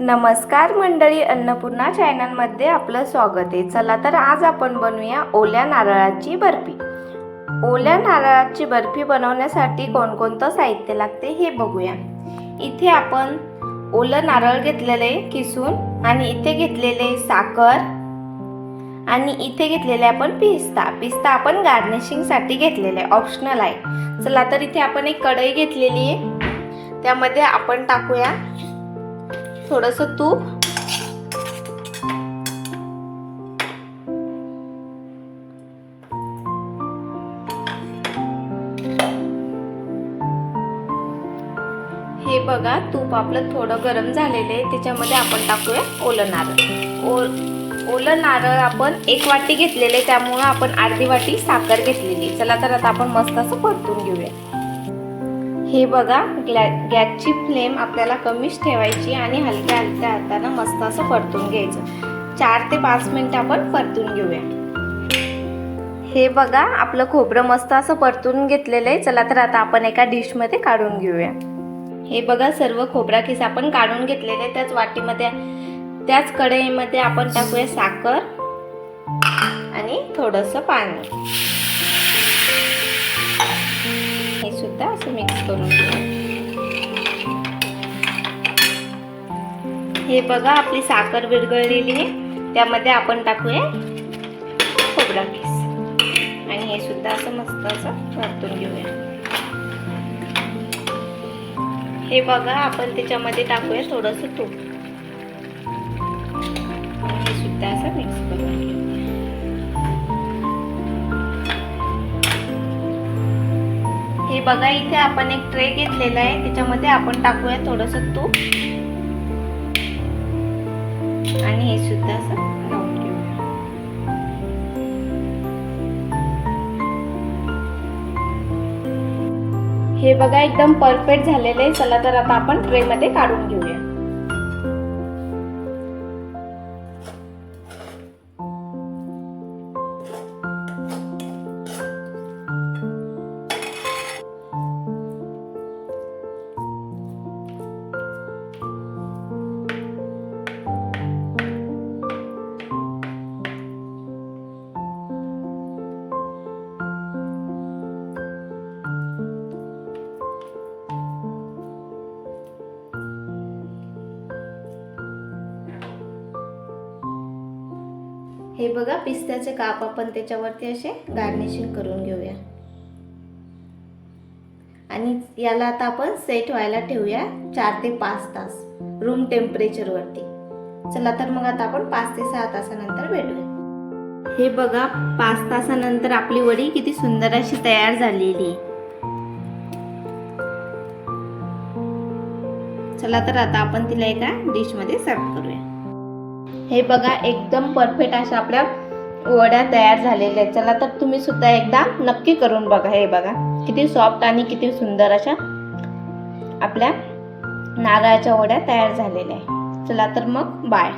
नमस्कार मंडळी अन्नपूर्णा चॅनलमध्ये आपलं स्वागत आहे. चला तर आज आपण बनवूया ओल्या नारळाची बर्फी. ओल्या नारळाची बर्फी बनवण्यासाठी कोणकोणतं साहित्य लागते हे बघूया. इथे आपण ओलं नारळ घेतलेले किसून आणि इथे घेतलेले साखर आणि इथे घेतलेले आपण पिस्ता. पिस्ता आपण गार्निशिंगसाठी घेतलेले आहे ऑप्शनल आहे. चला तर इथे आपण एक कढई घेतलेली आहे. त्यामध्ये आपण टाकूया थोडस तूप. हे बघा तूप आपलं थोडं गरम झालेलं आहे. त्याच्यामध्ये आपण टाकूया ओलं नारळ. ओ ओलं नारळ आपण एक वाटी घेतलेले त्यामुळं आपण अर्धी वाटी साखर घेतलेली चला तर आता आपण मस्त असं परतून घेऊया. हे बघा ग्लॅ गॅसची फ्लेम आपल्याला कमीच ठेवायची आणि हलक्या हलक्या हातानं मस्त असं परतून घ्यायचं. चार ते पाच मिनटं आपण परतून घेऊया. हे बघा आपलं खोबरं मस्त असं परतून घेतलेलं आहे. चला तर आता आपण एका डिशमध्ये काढून घेऊया. हे बघा सर्व खोबरा किस आपण काढून घेतलेले आहे त्याच वाटीमध्ये त्याच कढईमध्ये आपण टाकूया साखर आणि थोडंसं पाणी. करून. हे बघा आपली साखर विरघळलेली आहे. त्यामध्ये आपण टाकूया खोबरा किस आणि हे सुद्धा असं मस्त असं परतून घेऊया. हे बघा आपण त्याच्यामध्ये टाकूया थोडस तूप. आणि हे सुद्धा असं मिक्स करून घेऊ. बघा इथे आपण एक ट्रे घेतलेला आहे. त्याच्यामध्ये आपण टाकूया थोडस तूप. आणि हे सुद्धा असं हे बघा एकदम परफेक्ट झालेलं आहे. चला तर आता आपण ट्रेमध्ये काढून घेऊया. हे बघा पिस्त्याचे काप आपण त्याच्यावरती असे गार्निशिंग करून घेऊया. आणि याला आता आपण सेट व्हायला ठेवूया चार ते पाच तास रूम टेम्परेचरवरती चला तर मग आता आपण पाच ते सहा तासानंतर भेटूया. हे बघा पाच तासानंतर आपली वडी किती सुंदर अशी तयार झालेली चला तर आता आपण तिला एका डिशमध्ये सर्व करूया. हे बघा एकदम परफेक्ट अशा आपल्या वड्या तयार झालेल्या आहेत. चला तर तुम्ही सुद्धा एकदा नक्की करून बघा. हे बघा किती सॉफ्ट आणि किती सुंदर अशा आपल्या नारळाच्या वड्या तयार झालेल्या आहे चला तर मग बाय